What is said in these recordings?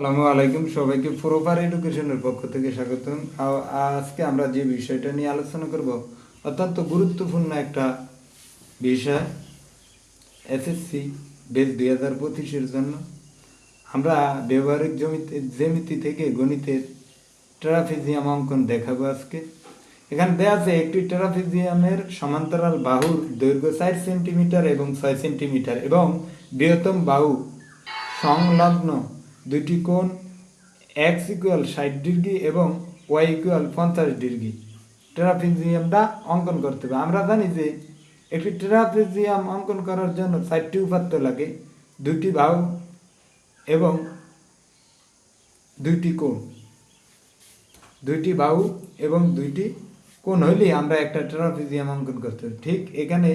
সালামু আলাইকুম। সবাইকে প্রপার এডুকেশনের পক্ষ থেকে স্বাগতম। আজকে আমরা যে বিষয়টা নিয়ে আলোচনা করব, অত্যন্ত গুরুত্বপূর্ণ একটা বিষয় এসএসসি বেস দুই হাজার পঁচিশের জন্য। আমরা ব্যবহারিক জমিতে, জ্যামিতি থেকে গণিতের ট্রাফিজিয়াম অঙ্কন দেখাবো আজকে। এখানে দেওয়া আছে একটি ট্রাফিজিয়ামের সমান্তরাল বাহুর দৈর্ঘ্য চার সেন্টিমিটার এবং ছয় সেন্টিমিটার এবং বৃহত্তম বাহু সংলগ্ন দুটি কোণ এক্স ইকুয়াল ষাট ডিগ্রি এবং ওয়াই ইকুয়াল পঞ্চাশ ডিগ্রি। ট্রাফিজিয়ামটা অঙ্কন করতে হবে। আমরা জানি যে একটি ট্রাফিজিয়াম অঙ্কন করার জন্য চারটি উপাত্ত লাগে দুটি বাহু এবং দুইটি কোণ। দুইটি বাহু এবং দুইটি কোণ হইলেই আমরা একটা ট্রাফিজিয়াম অঙ্কন করতে পারি ঠিক এখানে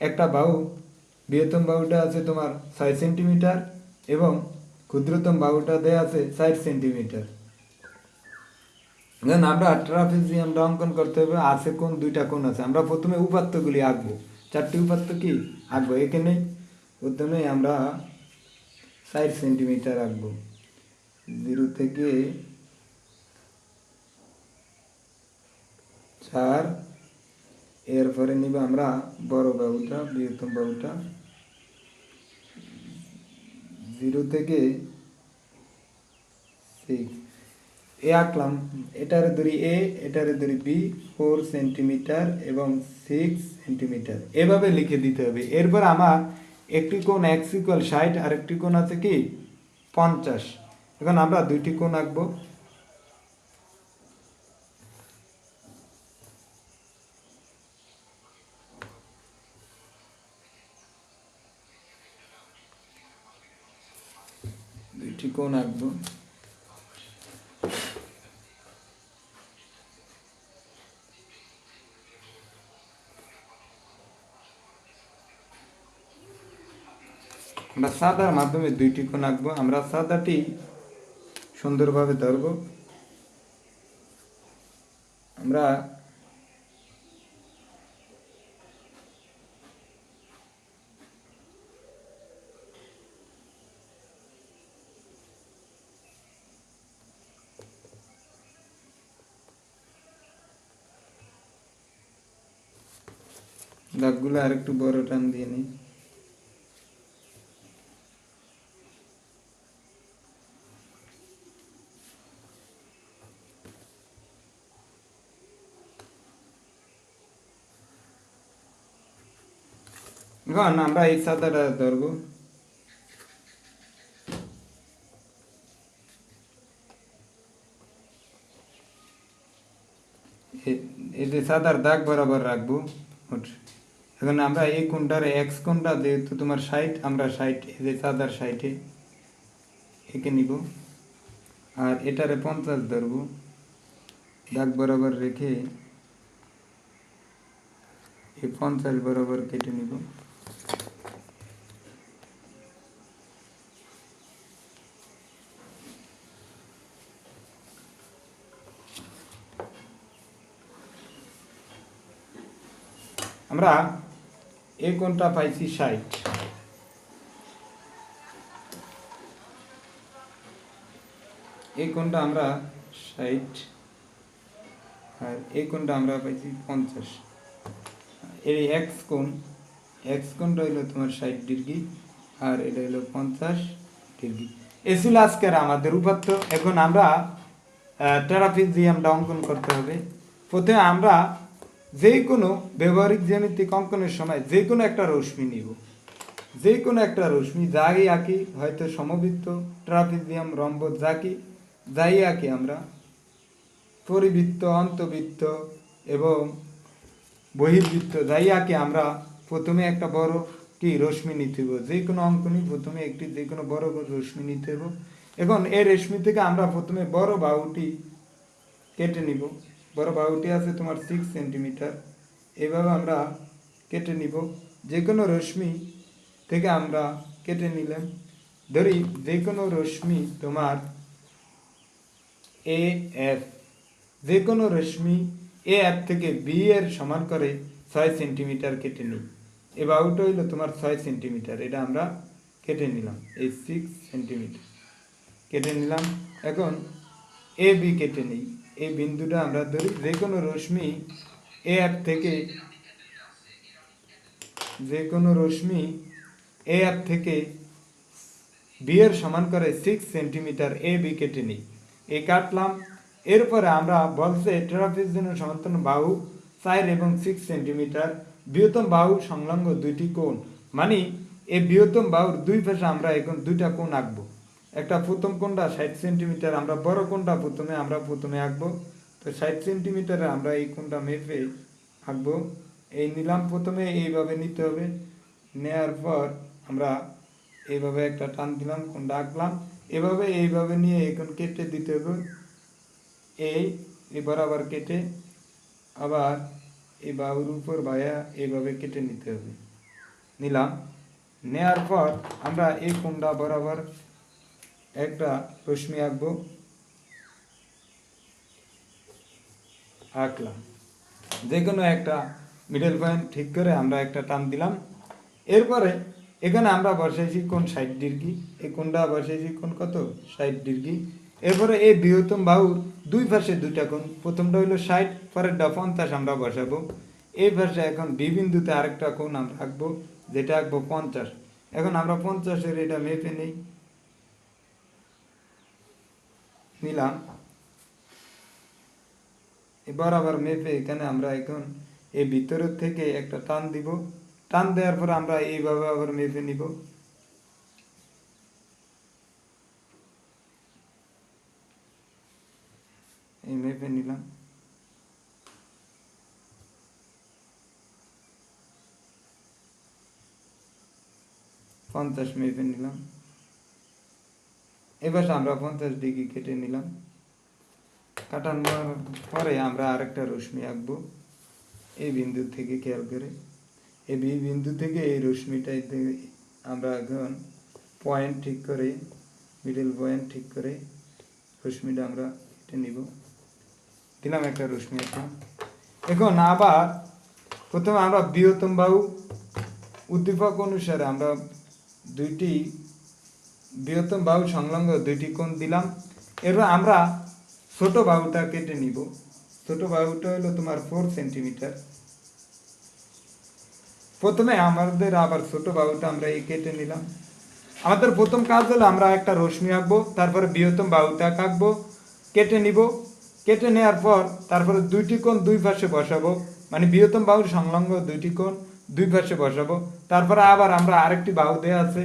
একটা বাহু, বৃহত্তম বাহুটা আছে তোমার ছয় সেন্টিমিটার এবং ক্ষুদ্রতম বাহুটা দেয়া আছে ষাট সেন্টিমিটার। দেন আমরা ট্রাফিজিয়ামটা অঙ্কন করতে হবে আছে কোন দুইটা কোন আছে। আমরা প্রথমে উপাত্তগুলি আঁকবো। চারটি উপাত্ত কি? আঁকবো এখানে। প্রথমে আমরা ষাট সেন্টিমিটার আঁকবো। জিরো থেকে চার, এরপরে নিব আমরা বড় বাবুটা বৃহত্তম বাহুটা। জিরো থেকে সিক্স এ আঁকলাম, এটার ধরি এ এটার ধরি বি ফোর সেন্টিমিটার এবং সিক্স সেন্টিমিটার এভাবে লিখে দিতে হবে। এরপর আমার একটি কোণ এক্স ইকুয়াল ষাট আর একটি কোণ আছে কি? পঞ্চাশ। এখন আমরা দুইটি কোণ আঁকবো। দুইটি কোণ আঁকবো আমরা সাদার মাধ্যমে দুইটি কোণ আঁকবো আমরা সাদাটি সুন্দরভাবে ধরব। আমরা দাগগুলো আরেকটু বড় টান দিয়ে নিই। এখন আমরা এই সাদাটা ধরবো। এই সাদার দাগ বরাবর রাখব। এখন আমরা এই কোনটার এক্স কোনটা? যেহেতু তোমার সাইট আমরা এই যে সাদার সাইটে এঁকে নিব। আর এটারে পঞ্চাশ ধরবো। দাগ বরাবর রেখে এই পঞ্চাশ বরাবর কেটে নিব। আমরা এই কোনটা পাইছি ষাট। এই কোনটা আমরা ষাট আর এই কোনটা আমরা পাইছি পঞ্চাশ। এই এক্স কোণ এক্স কোণটা হইল তোমার ষাট ডিগ্রি আর এটা হইল পঞ্চাশ ডিগ্রি। এ আজকের আমাদের উপাত্ত। এখন আমরা টেরাফিজিয়ামটা অঙ্কন করতে হবে। প্রথমে আমরা যে কোনো ব্যবহারিক জ্যামিতিক অঙ্কনের সময় যে কোনো একটা রশ্মি নিব। যে কোনো একটা রশ্মি, যাই আঁকি, হয়তো সমবৃত্ত ট্রাফিজিয়াম রম্ব যাকি, যাই আঁকি আমরা। পরিবৃত্ত, অন্তবৃত্ত এবং বহির্বৃত্ত যাই আঁকি আমরা, প্রথমে একটা বড় কি রশ্মি নিতে হবে যে কোনো অঙ্কনই প্রথমে একটি যে কোনো বড় বড় রশ্মি নিতে হবে এখন এই রেশমি থেকে আমরা প্রথমে বড় বাহুটি কেটে নিব। বড় বাহুটি আছে তোমার সিক্স সেন্টিমিটার এভাবে আমরা কেটে নিব। যে কোনো রশ্মি থেকে আমরা কেটে নিলাম। ধরি যে কোনো রশ্মি তোমার এ এফ যে কোনো রশ্মি এ এফ থেকে বি এর সমান করে ছয় সেন্টিমিটার কেটে নিই। এ বাহুটা হইল তোমার ছয় সেন্টিমিটার এটা আমরা কেটে নিলাম। এই সিক্স সেন্টিমিটার কেটে নিলাম। এখন এ বি কেটে নিই। এই বিন্দুটা আমরা ধরি যে কোনো রশ্মি এ অ্যাপ থেকে যে কোনো রশ্মি এ অ্যাপ থেকে বি এর সমান করে সিক্স সেন্টিমিটার এ বি কেটে নিই। এ কাটলাম। এরপরে আমরা বলছে ট্রাফিক জন্য সমর্থন বাহু চার এবং সিক্স সেন্টিমিটার বৃহত্তম বাহু সংলগ্ন দুইটি কোণ। মানে এই বৃহত্তম বাহুর দুই পাশে আমরা এখন দুইটা কোণ আঁকবো। একটা প্রথম কোনটা ষাট সেন্টিমিটার, আমরা বড় কোনটা প্রথমে, আমরা প্রথমে আঁকবো। তো ষাট সেন্টিমিটারে আমরা এই কোনটা মেপে আঁকবো। এই নিলাম প্রথমে, এইভাবে নিতে হবে। নেওয়ার পর আমরা এইভাবে একটা টান দিলাম কোনটা আঁকলাম। এভাবে, এইভাবে নিয়ে এখন কেটে দিতে হবে। এই এই বরাবর কেটে, আবার এই বাহুর উপর ভায়া এইভাবে কেটে নিতে হবে। নিলাম। নেয়ার পর আমরা এই কোনটা বরাবর একটা রশ্মি আঁকবো। আঁকলাম। যে কোনো একটা মিডল পয়েন্ট ঠিক করে আমরা একটা টান দিলাম। এরপরে এখানে আমরা বসাইছি কোন ষাট ডিগ্রি। এই কোনটা বসাইছি কোন কত? ষাট ডিগ্রি। এরপরে এই বৃহত্তম বাহুর দুই পাশে দুইটা কোণ। প্রথমটা হলো ষাট পরেরটা পঞ্চাশ আমরা বসাবো। এই পাশে এখন বি বিন্দুতে আরেকটা কোণ আমরা আঁকবো, যেটা আঁকবো পঞ্চাশ। এখন আমরা পঞ্চাশের এটা মেপে নেই। নিলাম। এবার আবার মেপে এখানে আমরা এখন এই ভিতরের থেকে একটা টান দিব। টান দেওয়ার পর আমরা এইভাবে আবার মেপে নিব। এই মেপে নিলাম। পঞ্চাশ মেপে নিলাম। এবার আমরা পঞ্চাশ ডিগ্রি কেটে নিলাম। কাটানোর পরে আমরা আরেকটা রশ্মি আঁকবো এই বিন্দু থেকে খেয়াল করে। এই বি বিন্দু থেকে এই রশ্মিটাই আমরা এখন পয়েন্ট ঠিক করে মিডল পয়েন্ট ঠিক করে রশ্মিটা আমরা কেটে নিব। দিলাম একটা রশ্মি একটা এখন আবার প্রথমে আমরা বৃহত্তম বাহু উদ্দীপক অনুসারে আমরা দুইটি বৃহত্তম বাহু সংলগ্ন দুইটি কোণ দিলাম। এরপর আমরা ছোট বাহুটা কেটে নিব। ছোট বাহুটা হলো তোমার ফোর সেন্টিমিটার প্রথমে আমাদের আবার ছোট বাহুটা আমরা এই কেটে নিলাম। আমাদের প্রথম কাজ হলো আমরা একটা রশ্মি আঁকবো, তারপরে বৃহত্তম বাহুটা আঁকবো কেটে নিব। কেটে নেওয়ার পর তারপরে দুইটি কোণ দুই পাশে বসাবো মানে বৃহত্তম বাহুর সংলগ্ন দুইটি কোণ দুই পাশে বসাবো। তারপরে আবার আমরা আরেকটি বাহু দেওয়া আছে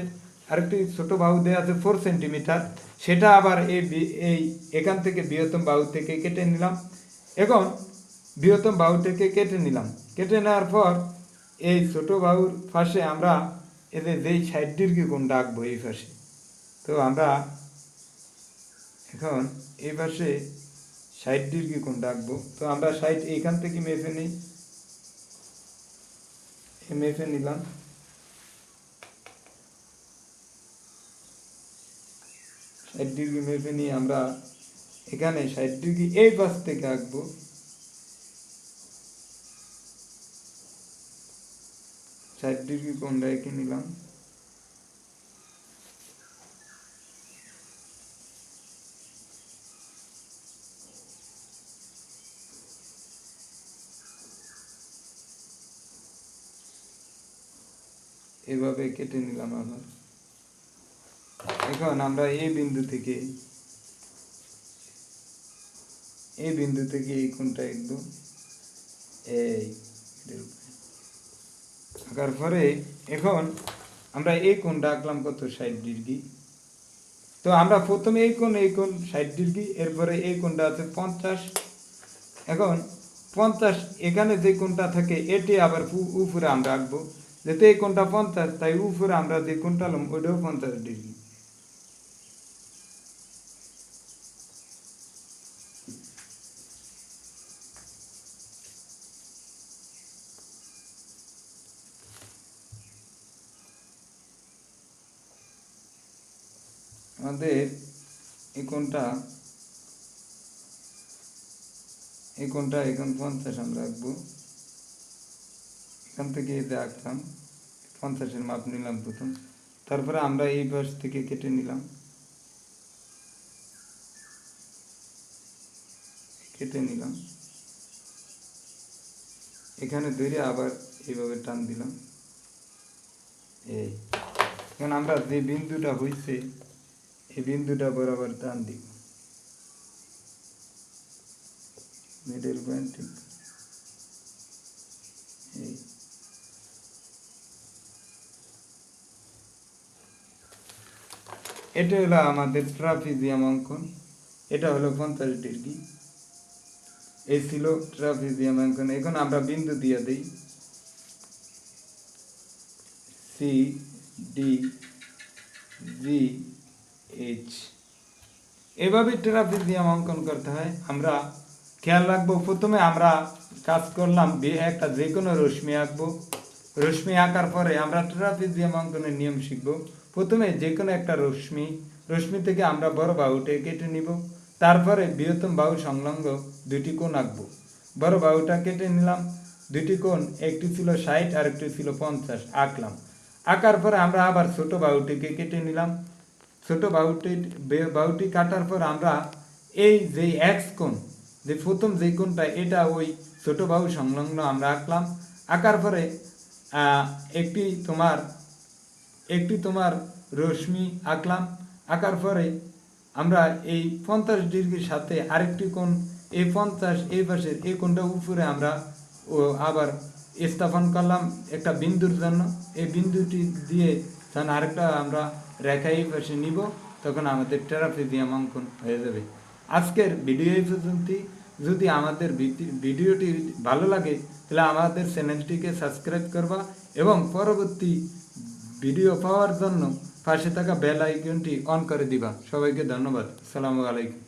আরেকটি ছোট বাহু দেওয়া আছে ফোর সেন্টিমিটার সেটা আবার এই এই এখান থেকে বৃহত্তম বাহু থেকে কেটে নিলাম। এখন বৃহত্তম বাহু থেকে কেটে নিলাম। কেটে নেওয়ার পর এই ছোট বাহুর পাশে আমরা এদের যেই ষাট ডিগ্রি কোণ ডাকবো এই পাশে। তো আমরা এখন এই পাশে ষাট ডিগ্রি কোণ ডাকবো তো আমরা ষাট এইখান থেকে মেপে নিই। মেপে নিলাম। ষাট ডিগ্রি মেপে নিয়ে আমরা এখানে ষাট ডিগ্রি এই পাশ থেকে আঁকবো। ষাট ডিগ্রি কোণটা এঁকে নিলাম। এভাবে কেটে নিলাম আবার এখন আমরা এই বিন্দু থেকে এই বিন্দু থেকে এই কোণটা একদম এই আঁকার পরে এখন আমরা এই কোণটা আঁকলাম কত? ষাট ডিগ্রি। তো আমরা প্রথমে এই কোণ এই কোণ, ষাট ডিগ্রি, এরপরে এই কোণটা আছে পঞ্চাশ। এখন পঞ্চাশ, এখানে যে কোণটা থাকে, এটি আবার উপরে আমরা আঁকবো। যেহেতু এই কোণটা পঞ্চাশ, তাই উপরে আমরা যে কোণটা আলাম ওইটাও পঞ্চাশ ডিগ্রি। আমাদের এই কোনটা এই কোনটা এখন পঞ্চাশ আমরা রাখব এখান থেকে এটা আঁকলাম, পঞ্চাশের মাপ নিলাম প্রথম। তারপরে আমরা এই পাশ থেকে কেটে নিলাম। কেটে নিলাম। এখানে ধরে আবার এইভাবে টান দিলাম। এই। এখন আমরা যে বিন্দুটা হয়েছে এই বিন্দুটা বরাবর টান দিব মিডল পয়েন্ট ঠিক এই। এটা হলো আমাদের ট্রাফিজিয়াম অঙ্কন। এটা হলো পঞ্চাশ ডিগ্রি। এই ছিল ট্রাফিজিয়াম অঙ্কন। এখন আমরা বিন্দু দিয়ে দিই। সি ডি জি এইচ এভাবে ট্রাফিজিয়াম অঙ্কন করতে হয়। আমরা খেয়াল রাখব, প্রথমে আমরা কাজ করলাম একটা যে কোনো রশ্মি আঁকবো। রশ্মি আঁকার পরে আমরা ট্রাফিজিয়াম অঙ্কনের নিয়ম শিখব। প্রথমে যে কোনো একটা রশ্মি রশ্মি থেকে আমরা বড় বাহুটে কেটে নিব। তারপরে বৃহত্তম বাহু সংলগ্ন দুটি কোণ আঁকবো। বড় বাহুটা কেটে নিলাম। দুটি কোণ, একটি ছিল ষাট আর একটি ছিল পঞ্চাশ, আঁকলাম। আঁকার পরে আমরা আবার ছোট বাহুটিকে কেটে নিলাম। ছোট বাউটি, বে- বাহুটি কাটার পর আমরা এই যে এক্স কোণ, যে প্রথম যে কোণটা, এটা ওই ছোট বাহু সংলগ্ন আমরা আঁকলাম। আঁকার পরে একটি তোমার একটি তোমার রশ্মি আঁকলাম। আঁকার পরে আমরা এই পঞ্চাশ ডিগ্রির সাথে আরেকটি কোণ, এই পঞ্চাশ, এই পাশের এই কোণটা উপরে আমরা আবার স্থাপন করলাম একটা বিন্দুর জন্য। এই বিন্দুটি দিয়ে তখন আরেকটা আমরা রেখাই পাশে নিব, তখন আমাদের টেরাফিজিয়াম অঙ্কন হয়ে যাবে। আজকের ভিডিও এই পর্যন্তই। যদি আমাদের ভিডিওটি ভালো লাগে, তাহলে আমাদের চ্যানেলটিকে সাবস্ক্রাইব করবা এবং পরবর্তী ভিডিও পাওয়ার জন্য পাশে থাকা বেল আইকনটি অন করে দিবা। সবাইকে ধন্যবাদ। আসসালামু আলাইকুম।